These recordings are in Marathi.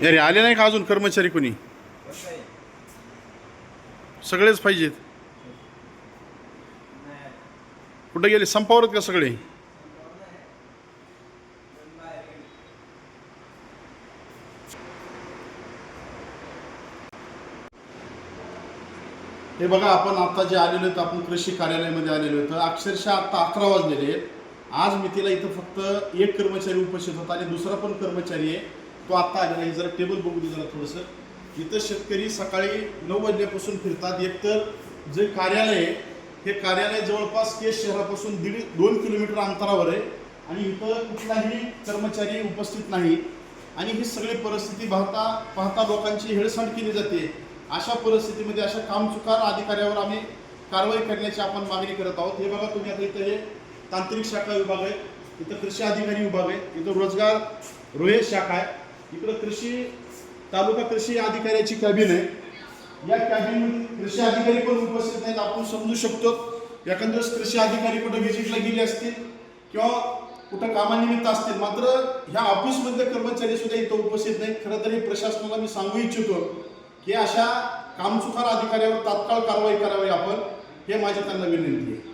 अरे आले नाही का अजून कर्मचारी कोणी? सगळेच पाहिजेत. कुठे गेले? संपावरत का सगळे? हे बघा आपण आता जे आलेलो आहेत आपण कृषी कार्यालयामध्ये आलेलो होतो अक्षरशः आता अकरा वाजलेले आहेत. आज मी तिला इथं फक्त एक कर्मचारी उपस्थित होता आणि दुसरा पण कर्मचारी आहे. तो आता आलेला आहे. जरा टेबल बघू दे जरा थोडंसं. इथं शेतकरी सकाळी नऊ वाजल्यापासून फिरतात. एकतर जे कार्यालय आहे हे कार्यालय जवळपास केस शहरापासून दीड दोन किलोमीटर अंतरावर आहे. आणि इथं कुठलाही कर्मचारी उपस्थित नाही. आणि ही सगळी परिस्थिती पाहता पाहता लोकांची हेळसांड केली जाते. अशा परिस्थितीमध्ये अशा कामचुकार अधिकाऱ्यावर आम्ही कारवाई करण्याची आपण मागणी करत आहोत. हे बघा तुम्ही आता इथं हे तांत्रिक शाखा विभाग आहे. इथं कृषी अधिकारी विभाग आहे. इथं रोजगार रोहे शाखा आहे. इकडं कृषी तालुका कृषी अधिकाऱ्याची कॅबिन आहे. या कॅबिनमध्ये कृषी अधिकारी पण उपस्थित नाहीत. आपण समजू शकतो एकंदरीत कृषी अधिकारी कुठं व्हिजिटला गेले असतील किंवा कुठं कामानिमित्त असतील. मात्र ह्या ऑफिसमधले कर्मचारी सुद्धा इथं उपस्थित नाहीत. खरं तर हे प्रशासनाला मी सांगू इच्छितो की अशा कामचुकार अधिकाऱ्यावर तात्काळ कारवाई करावी आपण हे माझी त्यांना विनंती आहे.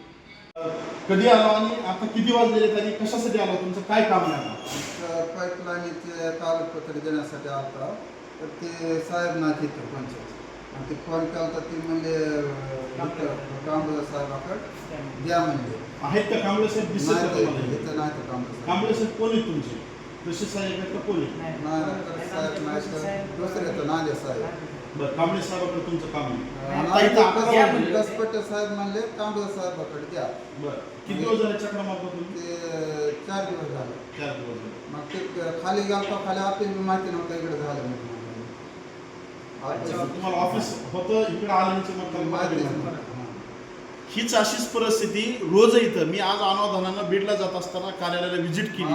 कधी आलो आणि आता किती वाजलेले त्यांनी कशासाठी आलो? तुमचं काय काम आहे आता? पाईपलाईनचे कागदपत्र देण्यासाठी आलता. तर ते साहेब नाही तिथं पंचायत. आणि ते फोन केला तर ते म्हणले कांबळे साहेबाकडे द्या म्हणले. आहेत का? कांबळे साहेब दिसत नाही नाही तर कांबळे साहेब. कांबळे साहेब कोण आहेत तुमचे? कृषी साहेब कोण दुसरे नाले साहेब बरं कांबळे साहेबाकडे तुमचं काम आहे. कसपटे साहेब म्हणले कांबळे साहेबाकडे द्या बरं किती दिवस झाले चक्र मारतो ते चार दिवस झाले चार दिवस झाले मग ते खाली गेलतो खाली आपली माहिती नव्हतं इकडे झालं. अच्छा, तुम्हाला ऑफिस होतं इकडे आल्याचे मग माहिती. हां. हीच अशीच परिस्थिती रोज इथं. मी आज अनावधानानं बीडला जात असताना कार्यालयाला व्हिजिट केली.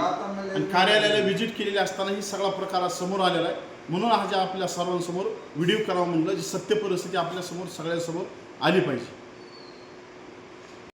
आणि कार्यालयाला व्हिजिट केलेली असताना ही सगळा प्रकार समोर आलेला आहे. म्हणून आज आपल्या सर्वांसमोर व्हिडिओ करावा म्हणलं जी सत्य परिस्थिती आपल्यासमोर सगळ्यांसमोर आली पाहिजे.